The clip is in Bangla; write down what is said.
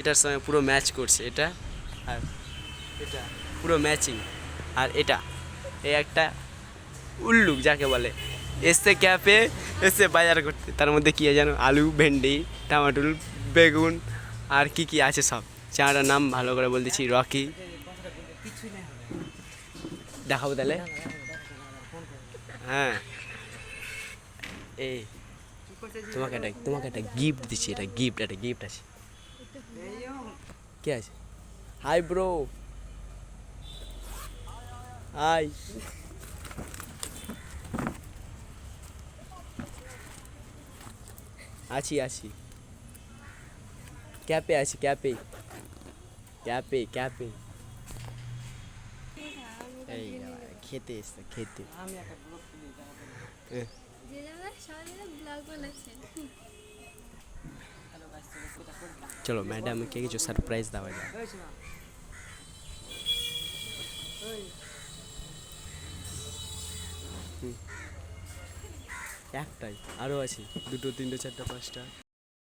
এটার সঙ্গে পুরো ম্যাচ করছে, এটা আর এটা, পুরো ম্যাচিং। আর এটা এই একটা উল্লুক যাকে বলে। এসে ক্যাপে এসে বাজার করতে, তার মধ্যে কী জানো? আলু, ভেন্ডি টমাটোল বেগুন, আর কি কি আছে সব। চাটার নাম ভালো করে বলতেছি, রকি। দেখাবো তাহলে? হ্যাঁ। এই, তোমাকে একটা তোমাকে একটা গিফট দিচ্ছি, এটা গিফট একটা গিফট আছে। কে আছে হাই ব্রো হাই আছি আছি ক্যাপে আছি ক্যাপে ক্যাপে ক্যাপে এই খেতে এসছে খেতে যে যাবে সবাই মিলে ব্লগ বানাচ্ছে চলো ম্যাডামকে কিছু সারপ্রাইজ দেওয়া যায়। একটাই আরও আছে দুটো তিনটে চারটে পাঁচটা